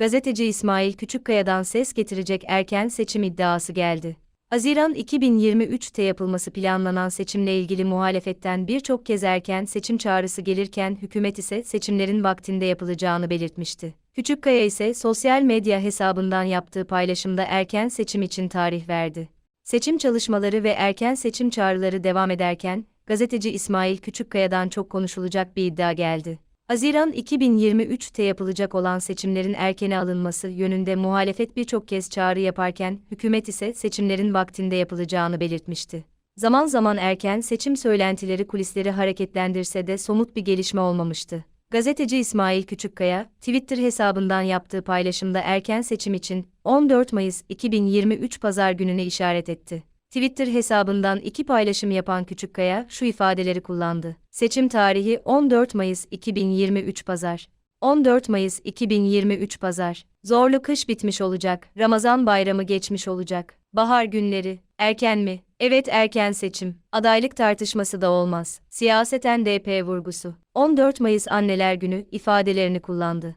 gazeteci İsmail Küçükkaya'dan ses getirecek erken seçim iddiası geldi. Haziran 2023'te yapılması planlanan seçimle ilgili muhalefetten birçok kez erken seçim çağrısı gelirken hükümet ise seçimlerin vaktinde yapılacağını belirtmişti. Küçükkaya ise sosyal medya hesabından yaptığı paylaşımda erken seçim için tarih verdi. Seçim çalışmaları ve erken seçim çağrıları devam ederken, gazeteci İsmail Küçükkaya'dan çok konuşulacak bir iddia geldi. Haziran 2023'te yapılacak olan seçimlerin erkene alınması yönünde muhalefet birçok kez çağrı yaparken, hükümet ise seçimlerin vaktinde yapılacağını belirtmişti. Zaman zaman erken seçim söylentileri kulisleri hareketlendirse de somut bir gelişme olmamıştı. Gazeteci İsmail Küçükkaya, Twitter hesabından yaptığı paylaşımda erken seçim için 14 Mayıs 2023 Pazar gününe işaret etti. Twitter hesabından iki paylaşım yapan Küçükkaya şu ifadeleri kullandı. Seçim tarihi 14 Mayıs 2023 Pazar. 14 Mayıs 2023 Pazar. Zorlu kış bitmiş olacak, Ramazan bayramı geçmiş olacak. Bahar günleri, erken mi? Evet erken seçim. Adaylık tartışması da olmaz. Siyaseten DP vurgusu. 14 Mayıs Anneler Günü ifadelerini kullandı.